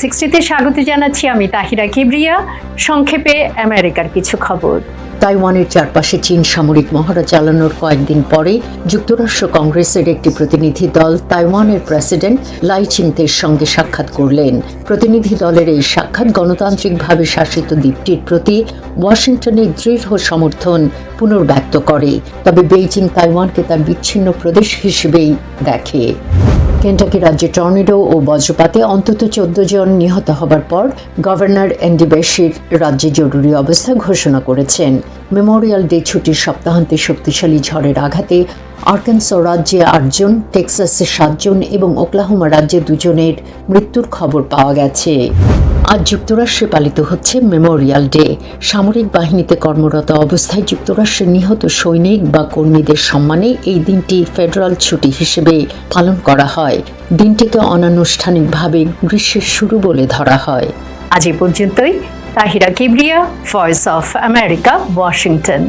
সিক্সটিতে স্বাগত জানাচ্ছি আমি তাহিরা কিবরিয়া। সংক্ষেপে আমেরিকার কিছু খবর। তাইওয়ানের চারপাশে চীন সামরিক মহড়া চালানোর কয়েকদিন পরে যুক্তরাষ্ট্র কংগ্রেসের একটি প্রতিনিধি দল তাইওয়ানের প্রেসিডেন্ট লাই চিংতের সঙ্গে সাক্ষাৎ করলেন। প্রতিনিধি দলের এই সাক্ষাৎ গণতান্ত্রিকভাবে শাসিত দ্বীপটির প্রতি ওয়াশিংটনের দৃঢ় সমর্থন পুনর্ব্যক্ত করে। তবে বেইজিং তাইওয়ানকে তার বিচ্ছিন্ন প্রদেশ হিসেবেই দেখে। কেন্টাকি রাজ্যে টর্নেডো ও বজ্রপাতে অন্তত চোদ্দ জন নিহত হবার পর গভর্নর এন্ডি বেশির রাজ্যে জরুরি অবস্থা ঘোষণা করেছেন। মেমোরিয়াল ডে ছুটির সপ্তাহান্তে শক্তিশালী ঝড়ের আঘাতে আর্কানস রাজ্যে আটজন টেক্সাসে সাতজন এবং ওকলাহোমা রাজ্যে দুজনের মৃত্যুর খবর পাওয়া গেছে। আজ যুক্তরাষ্ট্রে পালিত হচ্ছে মেমোরিয়াল ডে। সামরিক বাহিনীতে কর্মরত অবস্থায় যুক্তরাষ্ট্রের নিহত সৈনিক বা কর্মীদের সম্মানে এই দিনটি ফেডারাল ছুটি হিসেবে পালন করা হয়। দিনটিকে অনানুষ্ঠানিকভাবে গ্রীষ্মের শুরু বলে ধরা হয়। আজ এ পর্যন্তই। Tahira Kibria Voice of America Washington